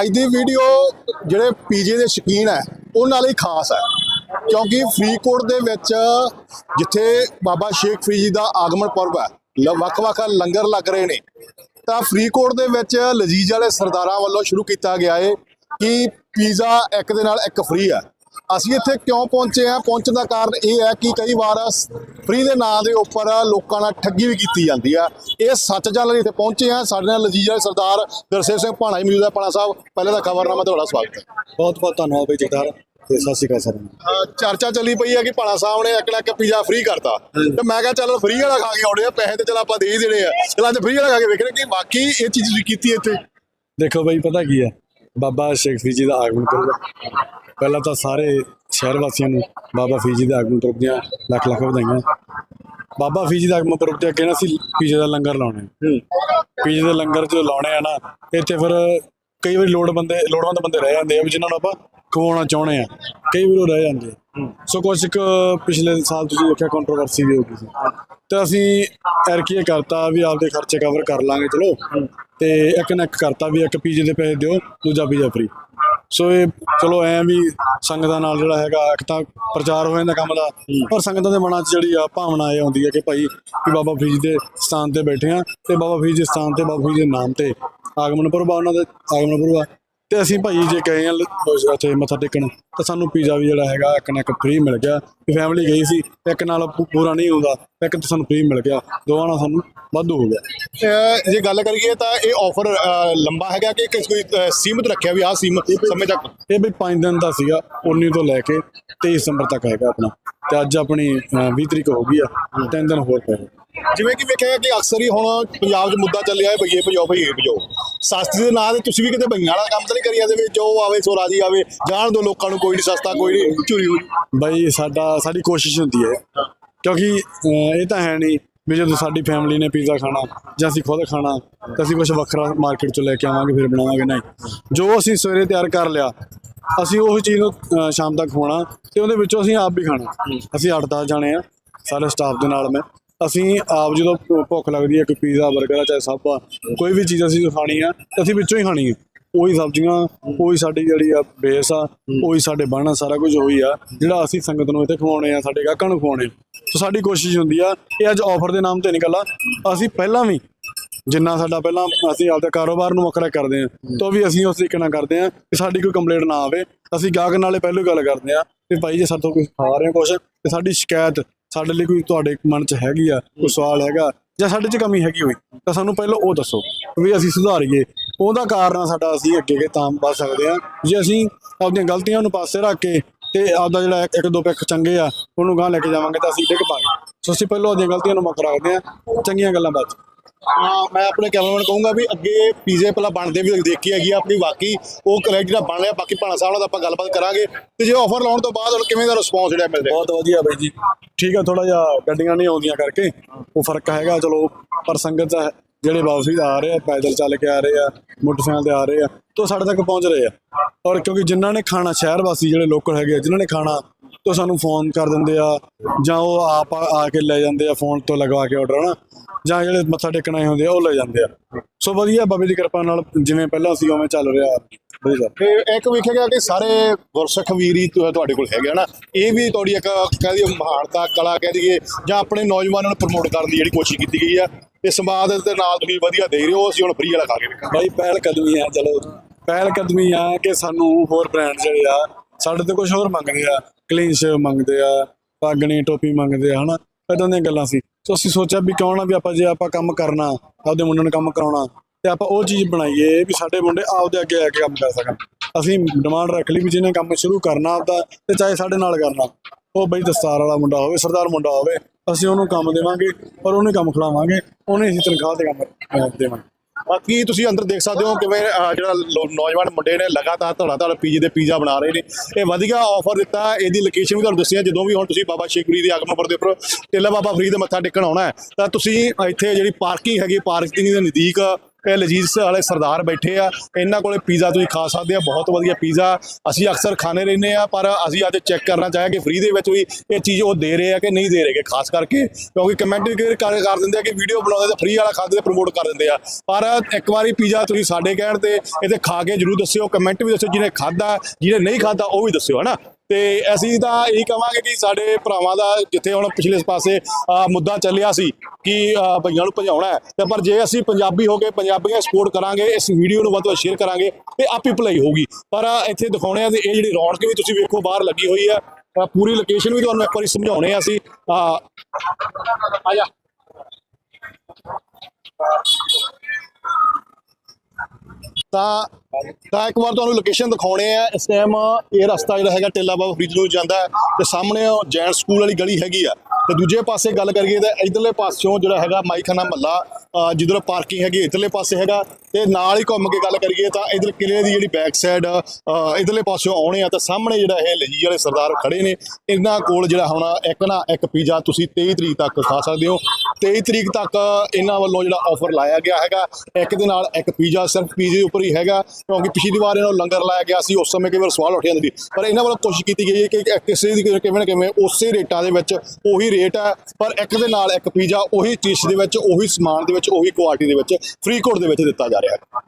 ਅੱਜ ਦੀ ਵੀਡੀਓ ਜਿਹੜੇ ਪੀਜੇ ਦੇ ਸ਼ੌਕੀਨ ਹੈ ਉਹਨਾਂ ਲਈ ਖਾਸ ਹੈ। ਕਿਉਂਕਿ ਫਰੀਦਕੋਟ ਦੇ ਵਿੱਚ ਜਿੱਥੇ ਬਾਬਾ ਸ਼ੇਖ ਫਰੀਦ ਜੀ ਦਾ ਆਗਮਨ ਪੁਰਬ ਹੈ, ਲ- ਵੱਖ-ਵੱਖ ਲੰਗਰ ਲੱਗ ਰਹੇ ਨੇ। ਤਾਂ ਫਰੀਦਕੋਟ ਦੇ ਵਿੱਚ ਲਜੀਜ਼ ਵਾਲੇ ਸਰਦਾਰਾਂ ਵੱਲੋਂ ਸ਼ੁਰੂ ਕੀਤਾ ਗਿਆ ਹੈ ਕਿ ਪੀਜ਼ਾ ਇੱਕ ਦੇ ਨਾਲ ਇੱਕ ਫ੍ਰੀ ਹੈ। ਅਸੀਂ ਇੱਥੇ ਕਿਉਂ ਪਹੁੰਚੇ ਆ ਪਹੁੰਚਣ ਦਾ ਕਾਰਨ ਇਹ ਹੈ ਕਿ ਕਈ ਵਾਰ ਫ੍ਰੀ ਦੇ ਨਾਂ ਦੇ ਉੱਪਰ ਲੋਕਾਂ ਨਾਲ ਠੱਗੀ ਵੀ ਕੀਤੀ ਜਾਂਦੀ ਆ। ਇਹ ਸੱਚ ਜਾਣ ਲਈ ਇੱਥੇ ਪਹੁੰਚੇ ਆ ਸਾਡੇ ਨਾਲ ਲਜੀਜ਼ ਸਰਦਾਰ ਗੁਰਸੇਵ ਸਿੰਘ ਭਾਣਾ ਜੀ ਮੌਜੂਦ ਹੈ ਭਾਣਾ ਸਾਹਿਬ ਪਹਿਲੇ ਦਾ ਖਬਰਨਾਮਾ ਤੁਹਾਡਾ ਸਵਾਗਤ ਹੈ। ਬਹੁਤ ਬਹੁਤ ਧੰਨਵਾਦ ਬਈ ਜਗਦਾਰ ਤੇ ਸਤਿ ਸ਼੍ਰੀ ਅਕਾਲ ਸਰ ਚਰਚਾ ਚੱਲੀ ਪਈ ਹੈ ਕਿ ਭਾਣਾ ਸਾਹਿਬ ਨੇ ਇੱਕ ਇੱਕ ਪੀਜ਼ਾ ਫ੍ਰੀ ਕਰਤਾ। ਤੇ ਮੈਂ ਕਿਹਾ ਚੱਲ ਫ੍ਰੀ ਵਾਲਾ ਖਾ ਕੇ ਆਉਣੇ ਆ। ਪੈਸੇ ਤੇ ਚਲ ਆਪਾਂ ਦੇ ਹੀ ਦੇਣੇ ਆ। ਚਲ ਅੱਜ ਫ੍ਰੀ ਵਾਲਾ ਖਾ ਕੇ ਵੇਖਣੇ ਕਿ ਵਾਕਈ ਇਹ ਚੀਜ਼ ਤੁਸੀਂ ਕੀਤੀ ਇੱਥੇ। ਦੇਖੋ ਬਈ ਪਤਾ ਕੀ ਹੈ? ਬਾਬਾ ਸ਼ੇਖ ਫਰੀਦ ਜੀ ਦਾ ਆਗਮਨ ਪੁਰਬ ਪਹਿਲਾਂ ਤਾਂ ਸਾਰੇ ਸ਼ਹਿਰ ਵਾਸੀਆਂ ਨੂੰ ਬਾਬਾ ਫਰੀਦ ਜੀ ਦੇ ਆਗਮਨ ਪੁਰਬ ਦੀਆਂ ਲੱਖ ਲੱਖ ਵਧਾਈਆਂ। ਬਾਬਾ ਫਰੀਦ ਜੀ ਦਾ ਆਗਮਨ ਪੁਰਬ ਤੇ ਅੱਗੇ ਨਾ ਅਸੀਂ ਪੀਜ਼ੇ ਦਾ ਲੰਗਰ ਲਾਉਣੇ ਪੀਜ਼ੇ ਦੇ ਲੰਗਰ ਜੋ ਲਾਉਣੇ ਆ ਨਾ ਇੱਥੇ ਫਿਰ ਕਈ ਵਾਰੀ ਲੋੜ ਬੰਦੇ ਲੋੜਵੰਦ ਬੰਦੇ ਰਹਿ ਜਾਂਦੇ ਆ ਜਿਨ੍ਹਾਂ ਨੂੰ ਆਪਾਂ ਖਵਾਉਣਾ ਚਾਹੁੰਦੇ ਆ। ਕਈ ਵਾਰੀ ਉਹ ਰਹਿ ਜਾਂਦੇ ਆ। ਸੋ ਕੁਝ ਕੁ ਪਿਛਲੇ ਸਾਲ ਤੁਸੀਂ ਦੇਖਿਆ ਕੰਟਰੋਵਰਸੀ ਵੀ ਹੋ ਗਈ ਸੀ। ਤੇ ਅਸੀਂ ਐਰਕੀ ਇਹ ਕਰਤਾ ਵੀ ਆਪਦੇ ਖਰਚੇ ਕਵਰ ਕਰ ਲਾਂਗੇ ਚਲੋ। ਤੇ ਇੱਕ ਨਾ ਇੱਕ ਕਰਤਾ ਵੀ ਇੱਕ ਪੀਜੇ ਦੇ ਪੈਸੇ ਦਿਓ ਦੂਜਾ ਪੀਜਾ ਫ੍ਰੀ ਸੋ ਇਹ ਚਲੋ ਐ ਵੀ ਸੰਗਤਾਂ ਨਾਲ ਜਿਹੜਾ ਹੈਗਾ ਇੱਕ ਤਾਂ ਪ੍ਰਚਾਰ ਹੋ ਜਾਂਦਾ ਕੰਮ ਦਾ, ਪਰ ਸੰਗਤਾਂ ਦੇ ਮਨਾਂ 'ਚ ਜਿਹੜੀ ਆ ਭਾਵਨਾ ਇਹ ਆਉਂਦੀ ਹੈ ਕਿ ਭਾਈ ਵੀ ਬਾਬਾ ਫਰੀਦ ਦੇ ਸਥਾਨ ਤੇ ਬੈਠੇ ਆ ਤੇ ਬਾਬਾ ਫਰੀਦ ਦੇ ਸਥਾਨ ਤੇ, ਬਾਬਾ ਫਰੀਦ ਦੇ ਨਾਮ ਤੇ ਆਗਮਨ ਪੁਰਬ ਆ, ਉਹਨਾਂ ਦੇ ਆਗਮਨ ਪੁਰਬ ਆ। ਤੇ ਅਸੀਂ ਭਾਈ ਜੇ ਗਏ ਆ ਲ- ਉੱਥੇ ਮੱਥਾ ਟੇਕਣ ਤਾਂ ਸਾਨੂੰ ਪੀਜ਼ਾ ਵੀ ਜਿਹੜਾ ਹੈਗਾ ਇੱਕ ਨਾ ਇੱਕ ਫ੍ਰੀ ਮਿਲ ਗਿਆ। ਫੈਮਿਲੀ ਗਈ ਸੀ ਇੱਕ ਨਾਲ ਪੂ- ਪੂਰਾ ਨਹੀਂ ਹੁੰਦਾ ਇੱਕ ਤੇ ਸਾਨੂੰ ਫ੍ਰੀ ਮਿਲ ਗਿਆ। ਦੋਵਾਂ ਨਾਲ ਸਾਨੂੰ ਵਾਧੂ ਹੋ ਗਿਆ। ਜੇ ਗੱਲ ਕਰੀਏ ਤਾਂ ਇਹ ਆਫਰ ਲੰਬਾ ਹੈਗਾ ਕਿ ਕਿਸ ਕੋਈ ਸੀਮਿਤ ਰੱਖਿਆ ਵੀ ਆਹ ਸੀਮਤ ਸਮੇਂ ਤੱਕ? ਇਹ ਵੀ 5 ਦਿਨ ਦਾ ਸੀਗਾ 19 ਤੋਂ ਲੈ ਕੇ 23 ਦਸੰਬਰ ਤੱਕ ਹੈਗਾ ਆਪਣਾ। ਤੇ ਅੱਜ ਆਪਣੀ ਅਹ, 20 ਤਰੀਕ ਹੋ ਗਈ ਆ ਤਿੰਨ ਦਿਨ ਹੋਰ ਪਏ। ਜਿਵੇਂ ਕਿ ਵੇਖਿਆ ਕਿ ਅਕਸਰ ਹੀ ਹੁਣ ਪੰਜਾਬ 'ਚ ਮੁੱਦਾ ਚੱਲਿਆ ਹੈ ਭਈਏ ਭਜਾਓ ਭਈਏ ਭਜਾਓ। ਸਸਤੀ ਦੇ ਨਾਂ ਤੇ ਤੁਸੀਂ ਵੀ ਕਿਤੇ ਭਈਆਂ ਵਾਲਾ ਕੰਮ ਤਾਂ ਨਹੀਂ ਕਰੀ ਜਾਂਦੇ ਵੀ ਜੋ ਆਵੇ ਸੋ ਰਾਜੀ ਆਵੇ ਜਾਣ ਦੋ ਲੋਕਾਂ ਨੂੰ ਕੋਈ ਨਹੀਂ ਸਸਤਾ ਕੋਈ ਨਹੀਂ ਚੋਰੀ ਹੋ ਜੂ। ਬਾਈ ਸਾਡਾ ਸਾਡੀ ਕੋਸ਼ਿਸ਼ ਹੁੰਦੀ ਹੈ ਕਿਉਂਕਿ ਅਹ, ਇਹ ਤਾਂ ਹੈ ਨਹੀਂ ਵੀ ਜਦੋਂ ਸਾਡੀ ਫੈਮਿਲੀ ਨੇ ਪੀਜ਼ਾ ਖਾਣਾ ਜਾਂ ਅਸੀਂ ਖੁਦ ਖਾਣਾ ਤਾਂ ਅਸੀਂ ਕੁਝ ਵੱਖਰਾ ਮਾਰਕੀਟ ਚੋਂ ਲੈ ਕੇ ਆਵਾਂਗੇ ਫਿਰ ਬਣਾਵਾਂਗੇ ਨਹੀਂ। ਜੋ ਅਸੀਂ ਸਵੇਰੇ ਤਿਆਰ ਕਰ ਲਿਆ ਅਸੀਂ ਉਹ ਚੀਜ਼ ਨੂੰ ਅਹ, ਸ਼ਾਮ ਤੱਕ ਖਵਾਉਣਾ ਤੇ ਉਹਦੇ ਵਿੱਚੋਂ ਅਸੀਂ ਆਪ ਵੀ ਖਾਣਾ। ਅਸੀਂ 8-10 ਜਾਣੇ ਆ ਸਾਰੇ ਸਟਾਫ ਦੇ ਨਾਲ ਮੈਂ। ਅਸੀਂ ਆਪ ਜਦੋਂ ਭੁੱਖ ਲੱਗਦੀ ਹੈ ਕੋਈ ਪੀਜ਼ਾ 버ਗਰ ਆ, ਚਾਹੇ ਸਭ ਆ, ਕੋਈ ਵੀ ਚੀਜ਼ ਅਸੀਂ ਖਾਣੀ ਆ ਅਸੀਂ ਵਿੱਚੋਂ ਹੀ ਖਾਣੀ ਆ ਉਹੀ ਸਬਜ਼ੀਆਂ, ਉਹੀ ਸਾਡੀ ਜਿਹੜੀ ਆ ਬੇਸ ਆ, ਉਹੀ ਸਾਡੇ ਬਣ ਸਾਰਾ ਕੁਝ ਉਹੀ ਆ, ਜਿਹੜਾ ਅਸੀਂ ਸੰਗਤ ਨੂੰ ਇੱਥੇ ਖਵਾਉਣੇ ਆ, ਸਾਡੇ ਗਾਹਕਾਂ ਨੂੰ ਖਵਾਉਣੇ ਆ। ਸੋ ਸਾਡੀ ਕੋਸ਼ਿਸ਼ ਹੁੰਦੀ ਆ, ਇਹ ਅੱਜ ਆਫਰ ਦੇ ਨਾਮ ਤੇ ਨਿਕਲਾ ਅਸੀਂ ਪਹਿਲਾਂ ਵੀ ਜਿੰਨਾ ਸਾਡਾ ਪਹਿਲਾਂ ਅਸੀਂ ਆਪਦੇ ਕਾਰੋਬਾਰ ਨੂੰ ਵੱਖਰਾ ਕਰਦੇ ਆ, ਤਾਂ ਵੀ ਅਸੀਂ ਉਸ ਤਰੀਕੇ ਨਾਲ ਕਰਦੇ ਆ ਕਿ ਸਾਡੀ ਕੋਈ ਕੰਪਲੇਂਟ ਨਾ ਆਵੇ ਅਸੀਂ ਗਾਹਕ ਨਾਲੇ ਪਹਿਲੋਂ ਗੱਲ ਕਰਦੇ ਆ ਕਿ ਭਾਈ ਜੇ ਸਾਡੇ ਤੋਂ ਕੁਝ ਖਾ ਰਹੇ ਹੋ ਕੁਝ ਤੇ ਸਾਡੀ ਸ਼ਿਕਾਇਤ ਸਾਡੇ ਲਈ ਕੋਈ ਤੁਹਾਡੇ ਮਨ 'ਚ ਹੈਗੀ ਆ, ਕੋਈ ਸਵਾਲ ਹੈਗਾ ਜਾਂ ਸਾਡੇ 'ਚ ਕਮੀ ਹੈਗੀ ਹੋਈ, ਤਾਂ ਸਾਨੂੰ ਪਹਿਲਾਂ ਉਹ ਦੱਸੋ ਵੀ ਅਸੀਂ ਸੁਧਾਰੀਏ। ਉਹਦਾ ਕਾਰਨ ਸਾਡਾ ਅਸੀਂ ਅੱਗੇ ਅੱਗੇ ਤਾਂ ਵੱਧ ਸਕਦੇ ਆ ਜੇ ਅਸੀਂ ਆਪਣੀਆਂ ਗਲਤੀਆਂ ਨੂੰ ਪਾਸੇ ਰੱਖ ਕੇ ਤੇ ਆਪਦਾ ਜਿਹੜਾ ਇੱਕ- ਦੋ ਪਿੱਖ ਚੰਗੇ ਆ, ਉਹਨੂੰ ਗਾਂ ਲੈ ਕੇ ਜਾਵਾਂਗੇ ਤਾਂ ਅਸੀਂ ਡਿੱਗ ਪਾਂਗੇ। ਸੋ ਅਸੀਂ ਪਹਿਲਾਂ ਆਪਣੀਆਂ ਗਲਤੀਆਂ ਨੂੰ ਮੁੱਖ ਰੱਖਦੇ ਆ ਚੰਗੀਆਂ ਗੱਲਾਂ ਬਾਅਦ ਮੈਂ ਆਪਣੇ ਕੈਮਰਾਮੈਨ ਕਹੂੰਗਾ ਵੀ ਅੱਗੇ ਪੀਜ਼ੇ ਪਹਿਲਾਂ ਬਣਦੇ ਵੀ ਦੇਖੀ ਹੈਗੀ ਆ ਆਪਣੀ ਵਾਕਈ ਉਹ ਕਰੈਕਟ ਜਿਹੜਾ ਬਣ ਰਿਹਾ ਬਾਕੀ ਭਾਣਾ ਸਾਹਿਬ ਨਾਲ ਆਪਾਂ ਗੱਲਬਾਤ ਕਰਾਂਗੇ। ਤੇ ਜੇ ਆਫਰ ਲਾਉਣ ਤੋਂ ਬਾਅਦ ਹੁਣ ਕਿਵੇਂ ਦਾ ਰਿਸਪੌਂਸ ਜਿਹੜਾ ਮਿਲ ਰਿਹਾ? ਬਹੁਤ ਵਧੀਆ ਬਾਈ ਜੀ। ਠੀਕ ਆ ਥੋੜਾ ਜਿਹਾ ਗੱਡੀਆਂ ਨਹੀਂ ਆਉਂਦੀਆਂ ਕਰਕੇ ਉਹ ਫ਼ਰਕ ਹੈਗਾ ਚਲੋ ਪਰ ਸੰਗਤ ਹੈ- ਜਿਹੜੇ ਵਾਪਸੀ ਆ ਰਹੇ ਆ ਪੈਦਲ ਚੱਲ ਕੇ ਆ ਰਹੇ ਆ ਮੋਟਰਸਾਈਕਲ ਤੇ ਆ ਰਹੇ ਆ ਤੋਂ ਸਾਡੇ ਤੱਕ ਪਹੁੰਚ ਰਹੇ ਆ। ਔਰ ਕਿਉਂਕਿ ਜਿਨ੍ਹਾਂ ਨੇ ਖਾਣਾ ਸ਼ਹਿਰ ਵਾਸੀ ਜਿਹੜੇ ਲੋਕਲ ਹੈਗੇ ਆ, ਜਿਨ੍ਹਾਂ ਨੇ ਖਾਣਾ ਤੋਂ ਸਾਨੂੰ ਫੋਨ ਕਰ ਦਿੰਦੇ ਆ ਜਾਂ ਉਹ ਆਪ ਆ ਕੇ ਲੈ ਜਾਂਦੇ ਆ ਫੋਨ ਤੋਂ ਲਗਵਾ ਕੇ ਆਰਡਰ ਹਨਾ? ਜਾਂ ਜਿਹੜੇ ਮੱਥਾ ਟੇਕਣ ਆਏ ਹੁੰਦੇ ਆ ਉਹ ਲੈ ਜਾਂਦੇ ਆ। ਸੋ ਵਧੀਆ ਬਾਬੇ ਦੀ ਕਿਰਪਾ ਨਾਲ ਜਿਵੇਂ ਪਹਿਲਾਂ ਸੀ ਉਵੇਂ ਚੱਲ ਰਿਹਾ। ਤੇ ਇੱਕ ਵੇਖਿਆ ਗਿਆ ਕਿ ਸਾਰੇ ਗੁਰਸਿੱਖ ਵੀਰ ਤੁਹਾਡੇ ਕੋਲ ਹੈਗੇ ਹਨਾ? ਇਹ ਵੀ ਤੁਹਾਡੀ ਇੱਕ ਕਹਿ ਦਈਏ ਮਹਾਨਤਾ ਕਲਾ ਕਹਿ ਦਈਏ ਜਾਂ ਆਪਣੇ ਨੌਜਵਾਨਾਂ ਨੂੰ ਪ੍ਰਮੋਟ ਕਰਨ ਦੀ ਜਿਹੜੀ ਕੋਸ਼ਿਸ਼ ਕੀਤੀ ਗਈ ਆ। ਤੇ ਸਮਾਜ ਦੇ ਨਾਲ ਤੁਸੀਂ ਵਧੀਆ ਦੇ ਰਹੇ ਹੋ ਅਸੀਂ ਹੁਣ ਫ੍ਰੀ ਵਾਲਾ ਖਾ ਕੇ ਵੇਖਾਂਗੇ। ਬਾਈ ਪਹਿਲ ਕਦਮੀ ਆ ਚਲੋ। ਪਹਿਲ ਕਦਮੀ ਆ ਕਿ ਸਾਨੂੰ ਹੋਰ ਬ੍ਰਾਂਡ ਜਿਹੜੇ ਆ ਸਾਡੇ ਤੋਂ ਕੁਝ ਹੋਰ ਮੰਗਦੇ ਆ। ਕਲੀਨ ਸ਼ੇਵ ਮੰਗਦੇ ਆ ਪਾਗਣੀ ਟੋਪੀ ਮੰਗਦੇ ਆ, ਹਨਾ? ਇਦਾਂ ਦੀਆਂ ਗੱਲਾਂ ਸੀ। ਸੋ ਅਸੀਂ ਸੋਚਿਆ ਵੀ ਕਿਉਂ ਨਾ ਵੀ ਆਪਾਂ ਜੇ ਆਪਾਂ ਕੰਮ ਕਰਨਾ, ਆਪਦੇ ਮੁੰਡਿਆਂ ਨੂੰ ਕੰਮ ਕਰਾਉਣਾ, ਤੇ ਆਪਾਂ ਉਹ ਚੀਜ਼ ਬਣਾਈਏ ਵੀ ਸਾਡੇ ਮੁੰਡੇ ਆਪਦੇ ਅੱਗੇ ਆ ਕੇ ਕੰਮ ਕਰ ਸਕਣ। ਅਸੀਂ ਡਿਮਾਂਡ ਰੱਖ ਲਈ ਵੀ ਜਿਹਨੇ ਕੰਮ ਸ਼ੁਰੂ ਕਰਨਾ ਆਪਦਾ, ਤੇ ਚਾਹੇ ਸਾਡੇ ਨਾਲ ਕਰਨਾ। ਉਹ ਬਈ ਦਸਤਾਰ ਵਾਲਾ ਮੁੰਡਾ ਹੋਵੇ, ਸਰਦਾਰ ਮੁੰਡਾ ਹੋਵੇ, ਅਸੀਂ ਉਹਨੂੰ ਕੰਮ ਦੇਵਾਂਗੇ, ਔਰ ਉਹਨੂੰ ਕੰਮ ਖਿਲਾਵਾਂਗੇ ਉਹਨੇ ਅਸੀਂ ਤਨਖਾਹ ਤੇ ਕੰਮ ਦੇਵਾਂਗੇ। ਬਾਕੀ ਤੁਸੀਂ ਅੰਦਰ ਦੇਖ ਸਕਦੇ ਹੋ ਕਿਵੇਂ ਅਹ, ਜਿਹੜਾ ਲੋ- ਨੌਜਵਾਨ ਮੁੰਡੇ ਨੇ ਲਗਾਤਾਰ ਧੜਾ ਤੁਹਾਡਾ ਪੀਜੀ ਦੇ ਪੀਜ਼ਾ ਬਣਾ ਰਹੇ ਨੇ। ਇਹ ਵਧੀਆ ਆਫਰ ਦਿੱਤਾ ਇਹਦੀ ਲੋਕੇਸ਼ਨ ਵੀ ਤੁਹਾਨੂੰ ਦੱਸਿਆ ਜਦੋਂ ਵੀ ਹੁਣ ਤੁਸੀਂ ਬਾਬਾ ਸ਼ੇਖਰੀ ਦੇ ਆਗਮਨਪੁਰ ਦੇ ਉੱਪਰ ਟਿੱਲਾ ਬਾਬਾ ਫਰੀਦ ਦੇ ਮੱਥਾ ਟੇਕਣ ਆਉਣਾ ਹੈ ਤਾਂ ਤੁਸੀਂ ਇੱਥੇ ਜਿਹੜੀ ਪਾਰਕਿੰਗ ਹੈਗੀ ਪਾਰਕਿੰਗ ਦੇ ਨਜ਼ਦੀਕ ਲਜੀਜ਼ ਵਾਲੇ ਸਰਦਾਰ ਬੈਠੇ ਆ ਇਹਨਾਂ ਕੋਲੇ ਪੀਜ਼ਾ ਤੁਸੀਂ ਖਾ ਸਕਦੇ ਆ, ਬਹੁਤ ਵਧੀਆ ਪੀਜ਼ਾ। ਅਸੀਂ ਅਕਸਰ ਖਾਣੇ ਰਹਿੰਦੇ ਆ, ਪਰ ਅਸੀਂ ਅੱਜ ਚੈੱਕ ਕਰਨਾ ਚਾਹਿਆ ਕਿ ਫ੍ਰੀ ਦੇ ਵਿੱਚ ਵੀ ਇਹ ਚੀਜ਼ ਉਹ ਦੇ ਰਹੇ ਆ ਕਿ ਨਹੀਂ ਦੇ ਰਹੇਗੇ ਖਾਸ ਕਰਕੇ ਕਿਉਂਕਿ ਕਮੈਂਟ ਵੀ ਕਈ ਕਰ ਕਰ ਦਿੰਦੇ ਆ ਕਿ ਵੀਡੀਓ ਬਣਾਉਂਦੇ ਤੇ ਫ੍ਰੀ ਵਾਲਾ ਖਾਂਦੇ ਤੇ ਪ੍ਰਮੋਟ ਕਰ ਦਿੰਦੇ ਆ। ਪਰ ਇੱਕ ਵਾਰੀ ਪੀਜ਼ਾ ਤੁਸੀਂ ਸਾਡੇ ਕਹਿਣ ਤੇ ਇਹਦੇ ਖਾ ਕੇ ਜਰੂਰ ਦੱਸਿਓ ਕਮੈਂਟ ਵੀ ਦੱਸਿਓ, ਜਿਹਨੇ ਖਾਦਾ ਜਿਹਨੇ ਨਹੀਂ ਖਾਦਾ ਉਹ ਵੀ ਦੱਸਿਓ, ਹਨਾ? ਤੇ ਅਸੀਂ ਤਾਂ ਇਹੀ ਕਵਾਂਗੇ ਕਿ ਸਾਡੇ ਭਰਾਵਾਂ ਦਾ ਜਿੱਥੇ ਹੁਣ ਪਿਛਲੇ ਪਾਸੇ ਮੁੱਦਾ ਚੱਲਿਆ ਸੀ ਕਿ ਅਹ, ਭਈਆਂ ਨੂੰ ਭਜਾਉਣਾ ਹੈ ਤੇ ਪਰ ਜੇ ਅਸੀਂ ਪੰਜਾਬੀ ਹੋ ਕੇ ਪੰਜਾਬੀਆਂ ਸਪੋਰਟ ਕਰਾਂਗੇ ਇਸ ਵੀਡੀਓ ਨੂੰ ਵੱਧ ਤੋਂ ਵੱਧ ਸ਼ੇਅਰ ਕਰਾਂਗੇ ਤੇ ਆਪੀ ਭਲਾਈ ਹੋਊਗੀ। ਪਰ ਇੱਥੇ ਦਿਖਾਉਣੇ ਆ ਤੇ ਇਹ ਜਿਹੜੀ ਰੌਣਕ ਵੀ ਤੁਸੀਂ ਵੇਖੋ ਬਾਹਰ ਲੱਗੀ ਹੋਈ ਆ ਪੂਰੀ ਲੋਕੇਸ਼ਨ ਵੀ ਤੁਹਾਨੂੰ ਇੱਕ ਵਾਰੀ ਸਮਝਾਉਣੇ ਆ ਅਸੀਂ ਆ ਜਾ। ਤਾਂ ਤਾਂ ਇੱਕ ਵਾਰ ਤੁਹਾਨੂੰ ਲੋਕੇਸ਼ਨ ਦਿਖਾਉਣੇ ਆ। ਇਸ ਟਾਈਮ ਇਹ ਰਸਤਾ ਜਿਹੜਾ ਹੈਗਾ ਟੇਲਾ ਬਾਬਾ ਫਰੀਦ ਨੂੰ ਜਾਂਦਾ ਹੈ ਤੇ ਸਾਹਮਣੇ ਜੈਨ ਸਕੂਲ ਵਾਲੀ ਗਲੀ ਹੈਗੀ ਆ। ਤੇ ਦੂਜੇ ਪਾਸੇ ਗੱਲ ਕਰੀਏ ਤਾਂ ਇਧਰਲੇ ਪਾਸਿਓਂ ਜਿਹੜਾ ਹੈਗਾ ਮਾਈਖਾਨਾ ਮੱਲਾ ਜਿੱਧਰ ਪਾਰਕਿੰਗ ਹੈਗੀ ਇਧਰਲੇ ਪਾਸੇ ਹੈਗਾ ਤੇ ਨਾਲ ਹੀ ਘੁੰਮ ਕੇ ਗੱਲ ਕਰੀਏ ਤਾਂ ਇਧਰ ਕਿਲੇ ਦੀ ਜਿਹੜੀ ਬੈਕ ਸਾਈਡ ਇਧਰਲੇ ਪਾਸਿਓਂ ਆਉਣੇ ਆ ਤਾਂ ਸਾਹਮਣੇ ਜਿਹੜਾ ਇਹ ਲਜੀ ਵਾਲੇ ਸਰਦਾਰ ਖੜੇ ਨੇ। ਇਹਨਾਂ ਕੋਲ ਜਿਹੜਾ ਹੁਣ ਇੱਕ ਨਾ ਇੱਕ ਪੀਜ਼ਾ ਤੁਸੀਂ 23 ਤਰੀਕ ਤੱਕ ਖਾ ਸਕਦੇ ਹੋ। 23 ਤਰੀਕ ਤੱਕ ਇਹਨਾਂ ਵੱਲੋਂ ਜਿਹੜਾ ਆਫਰ ਲਾਇਆ ਗਿਆ ਹੈਗਾ। ਇੱਕ ਦੇ ਨਾਲ ਇੱਕ ਪੀਜ਼ਾ, ਸਿਰਫ ਪੀਜ਼ੇ ਉੱਪਰ ਹੀ ਹੈਗਾ, ਕਿਉਂਕਿ ਪਿਛਲੀ ਵਾਰ ਇਹਨਾਂ ਨੂੰ ਲੰਗਰ ਲਾਇਆ ਗਿਆ ਸੀ, ਉਸ ਸਮੇਂ ਕਈ ਵਾਰ ਸਵਾਲ ਉੱਠ ਜਾਂਦੇ ਸੀ। ਪਰ ਇਹਨਾਂ ਵੱਲੋਂ ਕੋਸ਼ਿਸ਼ ਕੀਤੀ ਗਈ ਹੈ ਕਿ ਕਿਸੇ ਦੀ ਕਿਵੇਂ ਨਾ ਕਿਵੇਂ ਉਸੇ ਰੇਟਾਂ ਦੇ ਵਿੱਚ ਉਹੀ ਰੇਟ ਹੈ, ਪਰ ਇੱਕ ਦੇ ਨਾਲ ਇੱਕ ਪੀਜ਼ਾ, ਉਹੀ ਚੀਜ਼ ਦੇ ਵਿੱਚ, ਉਹੀ ਸਮਾਨ ਦੇ ਵਿੱਚ, ਉਹੀ ਕੁਆਲਿਟੀ ਦੇ ਵਿੱਚ ਫ੍ਰੀ ਕੋਡ ਦੇ ਵਿੱਚ ਦਿੱਤਾ ਜਾ ਰਿਹਾ ਹੈ।